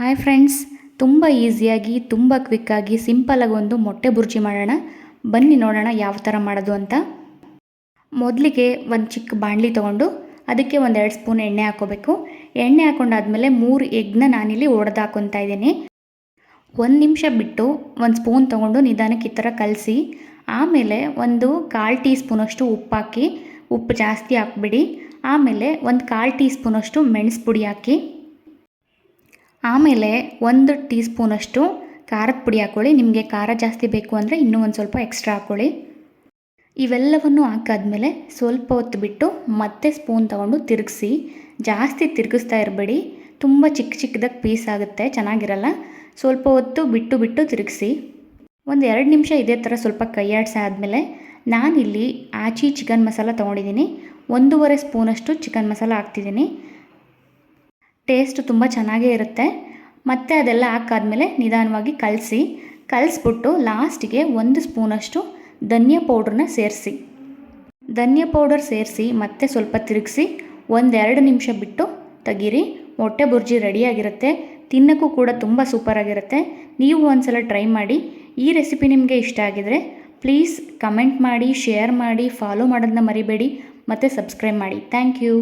Hi friends ತುಂಬ ಈಸಿಯಾಗಿ ತುಂಬ ಕ್ವಿಕ್ಕಾಗಿ ಸಿಂಪಲಾಗಿ ಒಂದು ಮೊಟ್ಟೆ ಬುರ್ಜಿ ಮಾಡೋಣ. ಬನ್ನಿ ನೋಡೋಣ ಯಾವ ಥರ ಮಾಡೋದು ಅಂತ. ಮೊದಲಿಗೆ ಒಂದು ಚಿಕ್ಕ ಬಾಣಲಿ ತೊಗೊಂಡು ಅದಕ್ಕೆ ಒಂದು ಎರಡು ಸ್ಪೂನ್ ಎಣ್ಣೆ ಹಾಕೋಬೇಕು. ಎಣ್ಣೆ ಹಾಕೊಂಡಾದ್ಮೇಲೆ ಮೂರು ಎಗ್ನ ನಾನಿಲ್ಲಿ ಒಡೆದು ಹಾಕೊತಾ ಇದ್ದೀನಿ. ಒಂದು ನಿಮಿಷ ಬಿಟ್ಟು ಒಂದು ಸ್ಪೂನ್ ತೊಗೊಂಡು ನಿಧಾನಕ್ಕೆ ಈ ಥರ ಕಲಸಿ, ಆಮೇಲೆ ಒಂದು ಕಾಲು ಟೀ ಸ್ಪೂನಷ್ಟು ಉಪ್ಪು ಹಾಕಿ, ಉಪ್ಪು ಜಾಸ್ತಿ ಹಾಕ್ಬಿಡಿ. ಆಮೇಲೆ ಒಂದು ಕಾಲು ಟೀ ಸ್ಪೂನಷ್ಟು ಮೆಣಸು ಪುಡಿ ಹಾಕಿ. ಆಮೇಲೆ ಒಂದು ಟೀ ಸ್ಪೂನಷ್ಟು ಖಾರದ ಪುಡಿ ಹಾಕ್ಕೊಳ್ಳಿ ನಿಮಗೆ ಖಾರ ಜಾಸ್ತಿ ಬೇಕು ಅಂದರೆ ಇನ್ನೂ ಒಂದು ಸ್ವಲ್ಪ ಎಕ್ಸ್ಟ್ರಾ ಹಾಕ್ಕೊಳ್ಳಿ ಇವೆಲ್ಲವನ್ನು ಹಾಕಾದ್ಮೇಲೆ ಸ್ವಲ್ಪ ಹೊತ್ತು ಬಿಟ್ಟು ಮತ್ತೆ ಸ್ಪೂನ್ ತಗೊಂಡು ತಿರುಗಿಸಿ. ಜಾಸ್ತಿ ತಿರುಗಿಸ್ತಾ ಇರಬೇಡಿ. ತುಂಬ ಚಿಕ್ಕ ಚಿಕ್ಕದಾಗಿ ಪೀಸ್ ಆಗುತ್ತೆ, ಚೆನ್ನಾಗಿರಲ್ಲ. ಸ್ವಲ್ಪ ಹೊತ್ತು ಬಿಟ್ಟು ಬಿಟ್ಟು ತಿರುಗಿಸಿ. ಒಂದು ಎರಡು ನಿಮಿಷ ಇದೇ ಥರ ಸ್ವಲ್ಪ ಕೈಯಾಡಿಸಿ ಆದಮೇಲೆ ನಾನಿಲ್ಲಿ ಆಚಿ ಚಿಕನ್ ಮಸಾಲ ತೊಗೊಂಡಿದ್ದೀನಿ. ಒಂದೂವರೆ ಸ್ಪೂನಷ್ಟು ಚಿಕನ್ ಮಸಾಲ ಹಾಕ್ತಿದ್ದೀನಿ. ಟೇಸ್ಟ್ ತುಂಬ ಚೆನ್ನಾಗೇ ಇರುತ್ತೆ. ಮತ್ತು ಅದೆಲ್ಲ ಹಾಕಾದ್ಮೇಲೆ ನಿಧಾನವಾಗಿ ಕಲಸಿ, ಕಲಸ್ಬಿಟ್ಟು ಲಾಸ್ಟಿಗೆ ಒಂದು ಸ್ಪೂನಷ್ಟು ಧನಿಯಾ ಪೌಡ್ರನ್ನ ಸೇರಿಸಿ. ಧನಿಯಾ ಪೌಡರ್ ಸೇರಿಸಿ ಮತ್ತೆ ಸ್ವಲ್ಪ ತಿರುಗಿಸಿ ಒಂದೆರಡು ನಿಮಿಷ ಬಿಟ್ಟು ತೆಗೀರಿ. ಮೊಟ್ಟೆ ಬುರ್ಜಿ ರೆಡಿಯಾಗಿರುತ್ತೆ. ತಿನ್ನೋಕ್ಕೂ ಕೂಡ ತುಂಬ ಸೂಪರಾಗಿರುತ್ತೆ. ನೀವು ಒಂದ್ಸಲ ಟ್ರೈ ಮಾಡಿ. ಈ ರೆಸಿಪಿ ನಿಮಗೆ ಇಷ್ಟ ಆಗಿದರೆ ಪ್ಲೀಸ್ ಕಮೆಂಟ್ ಮಾಡಿ, ಶೇರ್ ಮಾಡಿ, ಫಾಲೋ ಮಾಡೋದನ್ನ ಮರಿಬೇಡಿ. ಮತ್ತು ಸಬ್ಸ್ಕ್ರೈಬ್ ಮಾಡಿ. Thank you.